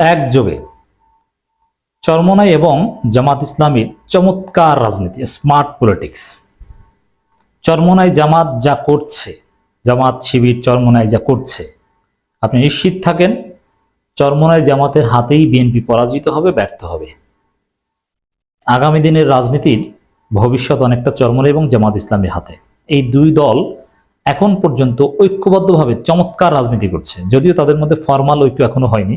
একযোগে। চরমনাই এবং জামাত ইসলামীর চমৎকার রাজনীতি, স্মার্ট পলিটিক্স। চরমনাই জামাত যা করছে, জামাত শিবির চরমনাই যা করছে, আপনি নিশ্চিত থাকেন চরমনাই জামাতের হাতেই বিএনপি পরাজিত হবে, ব্যর্থ হবে। আগামী দিনের রাজনীতির ভবিষ্যৎ অনেকটা চরমনাই এবং জামাত ইসলামের হাতে। এই দুই দল এখন পর্যন্ত ঐক্যবদ্ধভাবে চমৎকার রাজনীতি করছে, যদিও তাদের মধ্যে ফর্মাল ঐক্য এখনও হয়নি।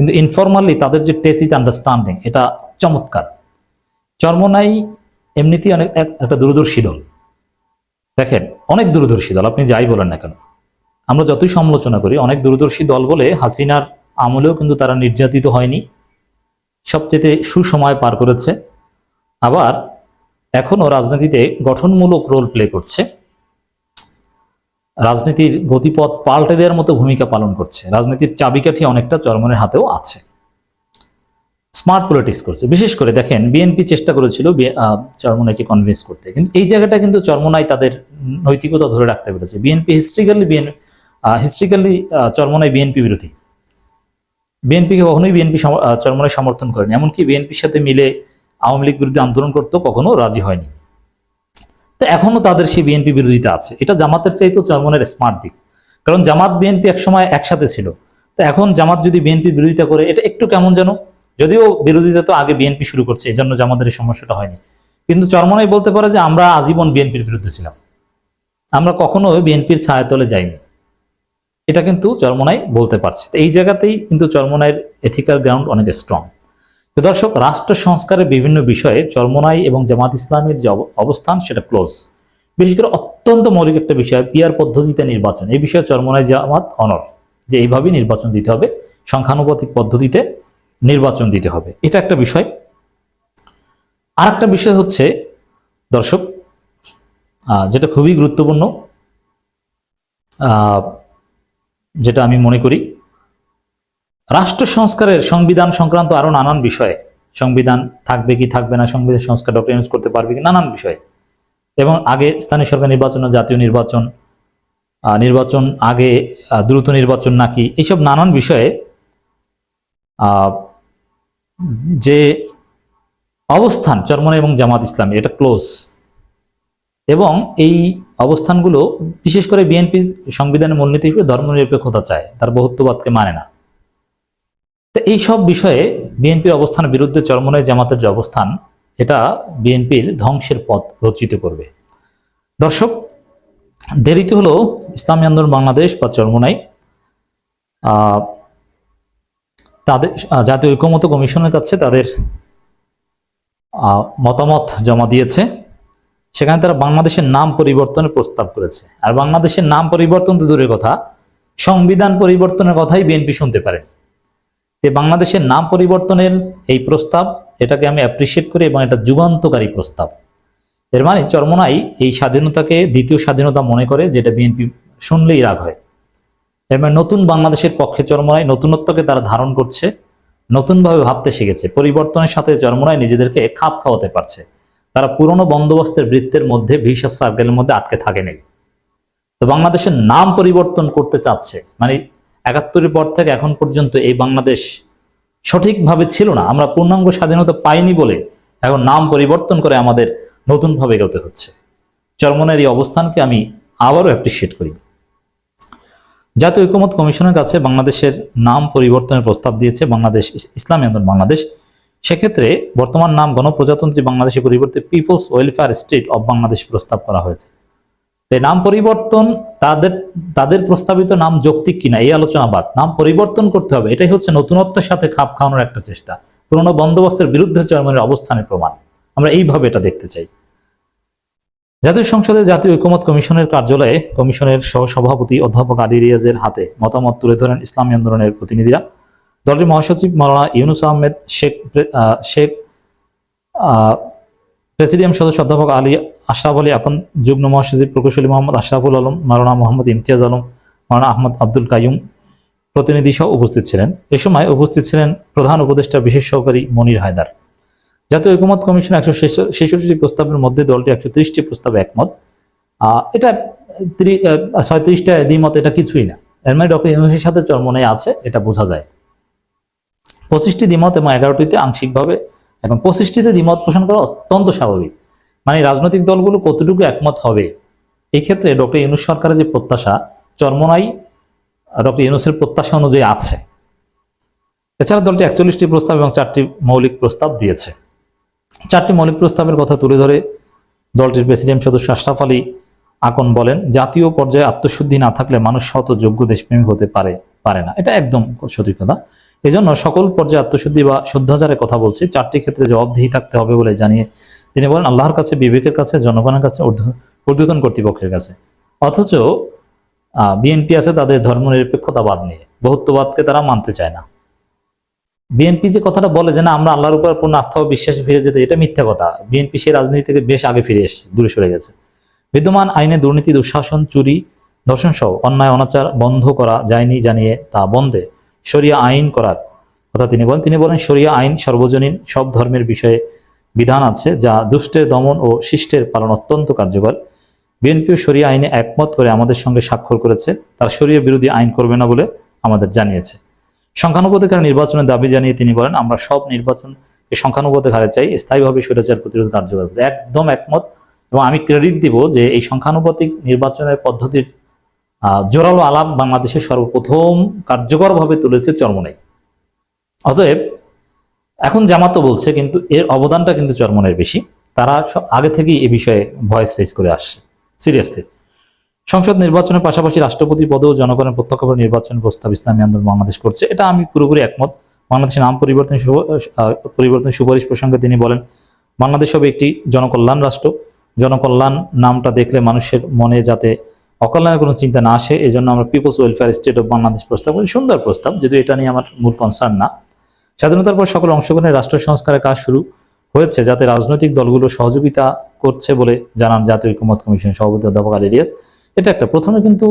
কিন্তু ইনফর্মালি তাদের যে টেসিট আন্ডারস্ট্যান্ডিং এটা চমৎকার। চর্মনাই এমনিতেই অনেক এক- একটা দূরদর্শী দল দেখেন, অনেক দূরদর্শী দল আপনি যাই বলেন না কেন। আমরা যতই সমালোচনা করি, অনেক দূরদর্শী দল বলে হাসিনার আমলেও কিন্তু তারা নির্যাতিত হয়নি। সবচেয়ে সুসময় পার করেছে। আবার এখনও রাজনীতিতে গঠনমূলক রোল প্লে করছে। রাজনীতির গতিপথ পাল্টে দেওয়ার মতো ভূমিকা পালন করছে। রাজনীতির চাবিকাঠি অনেকটা চরমনের হাতেও আছে। স্মার্ট পলিটিক্স করছে। বিশেষ করে দেখেন বিএনপি চেষ্টা করেছিল চরমোনাইকে কনভিন্স করতে। কিন্তু এই জায়গাটা কিন্তু চরমোনাই তাদের নৈতিকতা ধরে রাখতে পেরেছে। BNP historically BN historically Charmonai BNP বিরোধী। বিএনপিকে কখনোই বিএনপি চরমোনাই সমর্থন করেনি। এমনকি বিএনপির সাথে মিলে আওয়ামী লীগ বিরুদ্ধে আন্দোলন করতেও কখনো রাজি হয়নি। তো এখনও তাদের সেই বিএনপি বিরোধিতা আছে। এটা জামাতের চাইতেও চরমনের স্মার্ট দিক। কারণ জামাত বিএনপি একসময় একসাথে ছিল। তো এখন জামাত যদি বিএনপি বিরোধিতা করে, এটা একটু কেমন যেন? যদিও বিরোধিতা তো আগে বিএনপি শুরু করছে এই জন্য জামাতের এই সমস্যাটা হয়নি। কিন্তু চরমনাই বলতে পারে যে, আমরা আজীবন বিএনপির বিরুদ্ধে ছিলাম। আমরা কখনো বিএনপির ছায়াতলে যাইনি। এটা কিন্তু চরমনাই বলতে পারছে। তো এই জায়গাতেই কিন্তু চরমনাইয়ের এথিক্যাল গ্রাউন্ড অনেক স্ট্রং তো দর্শক, রাষ্ট্র সংস্কারের বিভিন্ন বিষয়ে চরমনাই এবং জামাত ইসলামের যে অব- অবস্থান, সেটা ক্লোজ। বিশেষ করে অত্যন্ত মৌলিক একটা বিষয় পিয়ার পদ্ধতিতে নির্বাচন। এই বিষয়ে চরমনাই জামাত অনর যে এইভাবেই নির্বাচন দিতে হবে, সংখ্যানুপাতিক পদ্ধতিতে নির্বাচন দিতে হবে। এটা একটা বিষয়। আর একটা বিষয় হচ্ছে, দর্শক যেটা খুবই গুরুত্বপূর্ণ যেটা আমি মনে করি রাষ্ট্র সংস্কারের সংবিধান সংক্রান্ত আরও নানান বিষয়ে। সংবিধান থাকবে কি থাকবে না, সংবিধান সংস্কার ডক্টর ইউজ করতে পারবে কি, নানান বিষয়ে। এবং আগে স্থানীয় সরকার নির্বাচন জাতীয় নির্বাচন নির্বাচন আগে দ্রুত নির্বাচন নাকি, এইসব নানান বিষয়ে যে অবস্থান চরমনে এবং জামাত ইসলামী, এটা ক্লোজ। এবং এই অবস্থানগুলো বিশেষ করে বিএনপি সংবিধানের মূলনীতি হিসেবে ধর্মনিরপেক্ষতা চায়, তার বহুত্ববাদকে মানে না। তো এই সব বিষয়ে বিএনপির অবস্থানের বিরুদ্ধে চরমনায় জামাতের যে অবস্থান, এটা বিএনপির ধ্বংসের পথ রচিত করবে। দর্শক, দেরিতে হলো ইসলামী আন্দোলন বাংলাদেশ বা চরমনাই তাদের জাতীয় ঐক্যমত কমিশনের কাছে তাদের মতামত জমা দিয়েছে। সেখানে তারা বাংলাদেশের নাম পরিবর্তনের প্রস্তাব করেছে। আর বাংলাদেশের নাম পরিবর্তন তো দূরের কথা, সংবিধান পরিবর্তনের কথাই বিএনপি শুনতে পারে। যে বাংলাদেশের নাম পরিবর্তনের এই প্রস্তাব, এটাকে আমি অ্যাপ্রিসিয়েট করি এবং এটা যুগান্তকারী প্রস্তাব। এর মানে চরমনাই এই স্বাধীনতাকে দ্বিতীয় স্বাধীনতা মনে করে, যেটা বিএনপি শুনলেই রাগ হয়। এর মানে নতুন বাংলাদেশের পক্ষে চরমনাই নতুনত্বকে তারা ধারণ করছে, নতুনভাবে ভাবতে শিখেছে। পরিবর্তনের সাথে চরমনাই নিজেদেরকে খাপ খাওয়াতে পারছে। তারা পুরনো বন্দোবস্তের বৃত্তের মধ্যে ভিসাস সার্কেলের মধ্যে আটকে থাকে নেই তো বাংলাদেশের নাম পরিবর্তন করতে চাচ্ছে মানে একাত্তরের পর থেকে এখন পর্যন্ত এই বাংলাদেশ সঠিকভাবে ছিল না। আমরা পূর্ণাঙ্গ স্বাধীনতা পাইনি বলে এখন নাম পরিবর্তন করে আমাদের নতুনভাবে এগোতে হচ্ছে। চরমনের এই অবস্থানকে আমি আবারও অ্যাপ্রিসিয়েট করি। জাতীয় ঐক্যমত কমিশনের কাছে বাংলাদেশের নাম পরিবর্তনের প্রস্তাব দিয়েছে বাংলাদেশ ইস- ইসলামী আন্দোলন বাংলাদেশ। সেক্ষেত্রে বর্তমান নাম গণপ্রজাতন্ত্রী বাংলাদেশের পরিবর্তে people's welfare state of Bangladesh প্রস্তাব করা হয়েছে। নাম পরিবর্তন তাদের তাদের প্রস্তাবিত নাম যৌক্তিক কিনা, এই আলোচনা বাদ। নাম পরিবর্তন করতে হবে, এটাই হচ্ছে নতুনত্বের সাথে খাপ খাওয়ানোর একটা চেষ্টা। পুরনো বন্দোবস্তের বিরুদ্ধে চরমের অবস্থানের প্রমাণ। আমরা এইভাবে এটা দেখতে চাই। জাতীয় সংসদে জাতীয় ঐক্যমত কমিশনের কার্যালয়ে কমিশনের সহসভাপতি অধ্যাপক আলী রিয়াজের হাতে মতামত তুলে ধরেন ইসলামী আন্দোলনের প্রতিনিধিরা। দলটির মহাসচিব মাওলানা ইউনুস আহমেদ, শেখ শেখ প্রেসিডিয়াম সদস্য অধ্যাপক আলী আশরাফ আলী এখন যুগ্ম মহাসচিব প্রকৌশলী মোহাম্মদ আশরাফুল আলম, মাওলানা মোহাম্মদ ইমতিয়াজ আলম, মাওলানা আহমদ আব্দুল কাইয়ুম প্রতিনিধি সহ উপস্থিত ছিলেন। এ সময় উপস্থিত ছিলেন প্রধান উপদেষ্টা বিশেষ সহকারী মনির হায়দার। জাতীয় ঐকমত কমিশন একশো ছেষট্টি প্রস্তাবের মধ্যে দলটি একশো ত্রিশটি প্রস্তাবে একমত। এটা ছয়ত্রিশটা দ্বিমত এটা কিছুই না। এর মানে ডক্টর ইউনুসের সাথে চরমনে আছে, এটা বোঝা যায়। পঁচিশটি দ্বিমত এবং এগারোটিতে আংশিকভাবে এখন পঁচিশটিতে দ্বিমত পোষণ করা অত্যন্ত স্বাভাবিক। মানে রাজনৈতিক দলগুলো কতটুকু একমত হবে? এক্ষেত্রে ক্ষেত্রে ডক্টর ইউনুস সরকারের যে প্রত্যাশা, চর্মনাই ডক্টর ইউনুসের প্রত্যাশা অনুযায়ী আছে। এছাড়া দলটি একচল্লিশটি প্রস্তাব এবং চারটি মৌলিক প্রস্তাব দিয়েছে। চারটি মৌলিক প্রস্তাবের কথা তুলে ধরে দলটির প্রেসিডেন্ট সদস্য আশরাফ আলী আকন বলেন, জাতীয় পর্যায়ে আত্মশুদ্ধি না থাকলে মানুষ শত যোগ্য দেশপ্রেমী হতে পারে পারে না। এটা একদম সঠিক কথা। এজন্য সকল পর্যায়ে আত্মশুদ্ধি বা শুদ্ধাচারের কথা বলছি। চারটি ক্ষেত্রে জবাবদিহি থাকতে হবে বলে জানিয়ে তিনি বলেন, আল্লাহর কাছে, বিবেকের কাছে, জনগণের কাছে ঊর্ধ্বতন কর্তৃপক্ষের কাছে। অথচ বিএনপি আছে তাদের ধর্মনিরপেক্ষতাবাদ নিয়ে। বহুত্ববাদকে তারা মানতে চায় না। বিএনপি যে কথাটা বলে যে, না, আমরা আল্লাহর উপর পূর্ণ আস্থা ও বিশ্বাসে ফিরে যেতে, এটা মিথ্যা কথা। বিএনপি সেই রাজনীতি থেকে বেশ আগে ফিরে এসেছে, দূরে সরে গেছে। বিদ্যমান আইনে দুর্নীতি, দুঃশাসন, চুরি, ধর্ষণ সহ অন্যায়, অনাচার বন্ধ করা যায়নি জানিয়ে তা বন্ধে শরিয়া আইন করার কথা তিনি বলেন। তিনি বলেন, শরিয়া আইন সর্বজনীন, সব ধর্মের বিষয়ে বিধান আছে যা দুষ্টের দমন ও শিষ্টের পালন অত্যন্ত কার্যকর। বিএনপিও শরিয়া আইনে একমত করে আমাদের সঙ্গে স্বাক্ষর করেছে। তার শরিয়া বিরোধী আইন করবে না বলে আমাদের জানিয়েছে। সংখ্যানুপাতিকার নির্বাচনের দাবি জানিয়ে তিনি বলেন, আমরা সব নির্বাচন সংখ্যানুপাতিক হারে চাই, স্থায়ীভাবে স্বৈরাচার প্রতিরোধ কার্যকর। একদম একমত। এবং আমি ক্রেডিট দিব যে এই সংখ্যানুপাতিক নির্বাচনের পদ্ধতির জোরালো আলাপ বাংলাদেশে সর্বপ্রথম কার্যকরভাবে তুলেছে চরমনাই। অতএব এখন জামাতও বলছে, কিন্তু এর অবদানটা কিন্তু চরমনের বেশি। তারা সব আগে থেকেই এ বিষয়ে ভয়েস রেজ করে আসছে সিরিয়াসলি সংসদ নির্বাচনের পাশাপাশি রাষ্ট্রপতি পদেও জনগণের প্রত্যক্ষভাবে নির্বাচন প্রস্তাব ইসলামী আন্দোলন বাংলাদেশ করছে। এটা আমি পুরোপুরি একমত। বাংলাদেশের নাম পরিবর্তন পরিবর্তন সুপারিশ প্রসঙ্গে তিনি বলেন, বাংলাদেশ হবে একটি জনকল্যাণ রাষ্ট্র। জনকল্যাণ নামটা দেখলে মানুষের মনে যাতে অকল্যাণের কোনো চিন্তা না আসে। এই জন্য আমরা people's welfare state of Bangladesh প্রস্তাব করি। সুন্দর প্রস্তাব, যদিও এটা নিয়ে আমার মূল কনসার্ন না। স্বাধীনতার পর সকল অংশগ্রহণের রাষ্ট্র সংস্কারের কাজ শুরু হয়েছে, যাতে রাজনৈতিক দলগুলো সহযোগিতা করছে বলে জানান জাতীয় ঐক্যমত কমিশন সভাপতি অধ্যাপক আলী রিয়াজ। এটা একটা, প্রথমে কিন্তু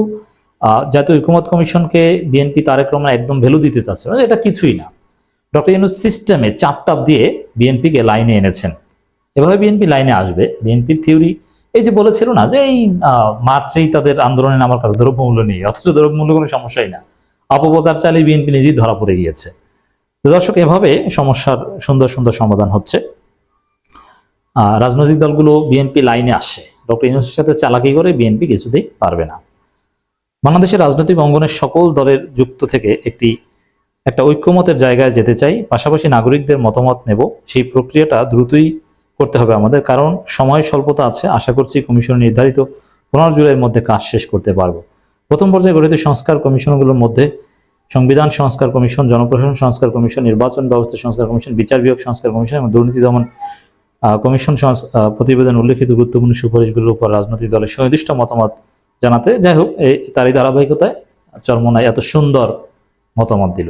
জাতীয় ঐক্যমত কমিশনকে বিএনপি তারেক রহমান একদম ভ্যালু দিতে চাচ্ছে এটা কিছুই না। ডক্টর ইউনুস সিস্টেমে চাপ টাপ দিয়ে বিএনপিকে লাইনে এনেছেন। এভাবে বিএনপি লাইনে আসবে বিএনপির থিওরি এই যে বলেছিল না যে এই মার্চেই তাদের আন্দোলনে নামার কথা, দ্রব্যমূল্য নেই অথচ দ্রব্যমূল্য কোনো সমস্যাই না। অপপ্রচার চালিয়ে বিএনপি নিজেই ধরা পড়ে গিয়েছে। দর্শক, এভাবে সমস্যার সুন্দর সুন্দর সমাধান হচ্ছে। রাজনৈতিক দলগুলো বিএনপি লাইনে আসে। ডক্টর ইউনুসের সাথে চালাকি করে বিএনপি কিছুতেই পারবে না। বাংলাদেশের রাজনৈতিক অঙ্গনের সকল দলের যুক্ত থেকে একটি, একটা ঐক্যমতের জায়গায় যেতে চাই, পাশাপাশি নাগরিকদের মতামত নেব। সেই প্রক্রিয়াটা দ্রুতই করতে হবে আমাদের, কারণ সময় স্বল্পতা আছে। আশা করছি কমিশন নির্ধারিত পনেরো জুলাইয়ের মধ্যে কাজ শেষ করতে পারব। প্রথম পর্যায়ে গঠিত সংস্কার কমিশনগুলোর মধ্যে সংবিধান সংস্কার কমিশন, জনপ্রশাসন সংস্কার কমিশন, নির্বাচন ব্যবস্থা সংস্কার কমিশন, বিচার বিভাগ সংস্কার কমিশন এবং দুর্নীতি দমন কমিশন প্রতিবেদন উল্লেখিত গুরুত্বপূর্ণ সুপারিশগুলোর উপর রাজনৈতিক দলের সুনির্দিষ্ট মতামত জানাতে, যাই হোক এই তারই ধারাবাহিকতায় চরমনায় এত সুন্দর মতামত দিল।